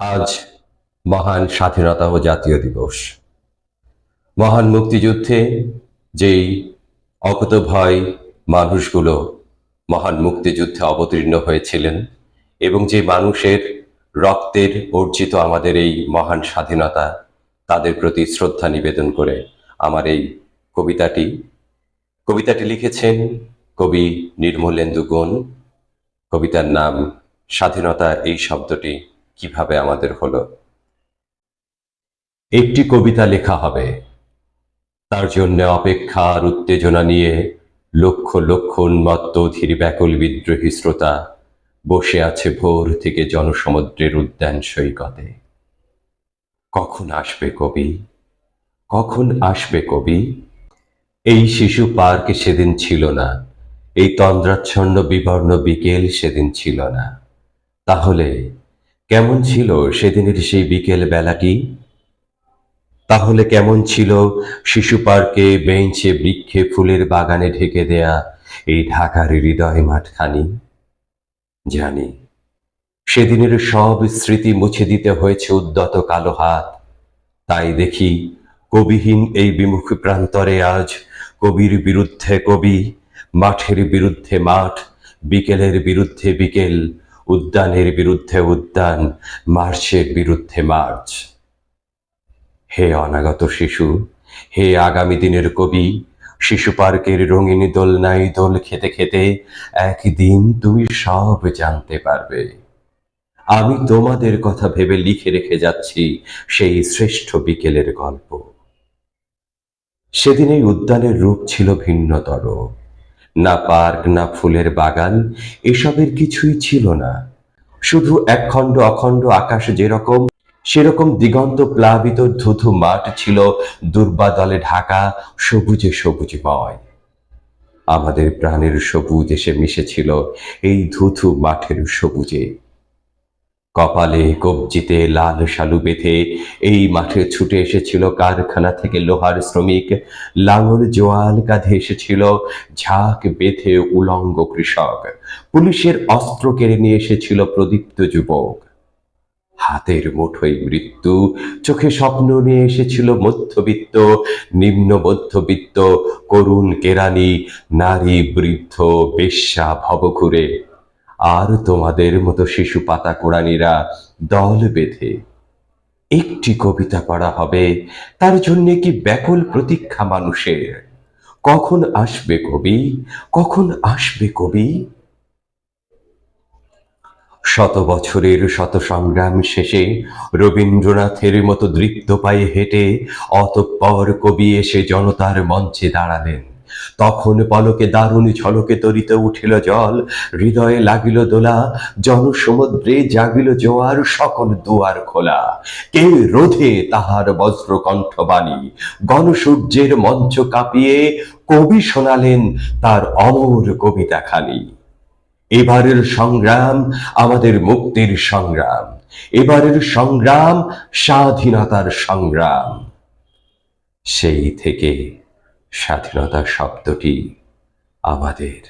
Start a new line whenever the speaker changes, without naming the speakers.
আজ মহান স্বাধীনতা ও জাতীয় দিবস। মহান মুক্তিযুদ্ধে যেই অকুতভয় মানুষগুলো মহান মুক্তিযুদ্ধে অবতীর্ণ হয়েছিলেন এবং যে মানুষের রক্তের অর্জিত আমাদের এই মহান স্বাধীনতা, তাদের প্রতি শ্রদ্ধা নিবেদন করে আমার এই কবিতাটি। কবিতাটি লিখেছেন কবি নির্মলেন্দু গুণ। কবিতার নাম স্বাধীনতা এই শব্দটি। কীভাবে আমাদের হলো? একটি কবিতা লেখা হবে। তার জন্য অপেক্ষা আর উত্তেজনা নিয়ে লক্ষ লক্ষ উন্মত্ত ধীর ব্যাকুল বিদ্রোহী শ্রোতা বসে আছে ভোর থেকে জনসমুদ্রের উদ্যান সৈকতে। কখন আসবে কবি? কখন আসবে কবি? এই শিশু পার্কে সেদিন ছিল না। এই তন্দ্রাচ্ছন্ন বিবর্ণ বিকেল সেদিন ছিল না। তাহলে কেমন ছিল সেদিনের সেই বিকেল বেলাটি? তাহলে কেমন ছিল শিশু পার্কে বেঞ্চে বৃক্ষে ফুলের বাগানে ঢেকে দেয়া এই ঢাকার হৃদয় মাঠখানি? জানি। সেদিনের সব স্মৃতি মুছে দিতে হয়েছে উদ্যত কালো হাত। তাই দেখি কবিহীন এই বিমুখ প্রান্তরে আজ কবির বিরুদ্ধে কবি, মাঠের বিরুদ্ধে মাঠ, বিকেলের বিরুদ্ধে বিকেল উদ্যানের বিরুদ্ধে উদ্যান, মার্চের বিরুদ্ধে মার্চ। হে অনাগত শিশু, হে আগামী দিনের কবি, শিশু পার্কের রঙিন দোলনায় দোল খেতে খেতে একদিন তুমি সব জানতে পারবে। আমি তোমাদের কথা ভেবে লিখে রেখে যাচ্ছি সেই শ্রেষ্ঠ বিকেলের গল্প। সেদিন এই উদ্যানের রূপ ছিল ভিন্নতর। না পার্ক, না ফুলের বাগান, এসবের কিছুই ছিল না। শুধু একখণ্ড অখণ্ড আকাশ যেরকম, সেরকম দিগন্ত প্লাবিত ধুধু মাঠ ছিল দুর্বাদলে ঢাকা সবুজে সবুজময় আমাদের প্রাণের সবুজ এসে মিশেছিল এই ধুধু মাঠের সবুজে। কপালে কবজিতে লাল শালু বেঁধে এই মাঠে ছুটে এসেছিল কারখানা থেকে লোহার শ্রমিক। লাঙল জোয়াল কাঁধে এসেছিল ঝাঁক বেঁধে উলঙ্গ কৃষক। পুলিশের অস্ত্র কেড়ে নিয়ে এসেছিল প্রদীপ্ত যুবক। হাতের মুঠোয় মৃত্যু, চোখে স্বপ্ন নিয়ে এসেছিল মধ্যবিত্ত, নিম্ন মধ্যবিত্ত, করুণ কেরানি, নারী বৃদ্ধ, বেশ্যা ভবঘুরে। আর তোমাদের মতো শিশু পাতা কোড়ানিরা দল বেঁধে। একটি কবিতা পড়া হবে, তার জন্য কি ব্যাকুল প্রতীক্ষা মানুষের? কখন আসবে কবি? কখন আসবে কবি? শত বছরের শত সংগ্রাম শেষে রবীন্দ্রনাথের মতো দৃপ্ত পায়ে হেঁটে অতঃপর কবি এসে জনতার মঞ্চে দাঁড়ালেন। তখন পলকে দারুণ ঝলকে তরিতে উঠিল জল, হৃদয়ে লাগিল দোলা, জনসমুদ্রে জাগিল জোয়ার সকল দুয়ার খোলা। কে রোধে তাহার বজ্র কণ্ঠবাণী গণসূর্যের মঞ্চ কাঁপিয়ে কবি শোনালেন তার অমর কবিতা খানি এবারের সংগ্রাম আমাদের মুক্তির সংগ্রাম। এবারের সংগ্রাম স্বাধীনতার সংগ্রাম। সেই থেকে স্বাধীনতা শব্দটি আমাদের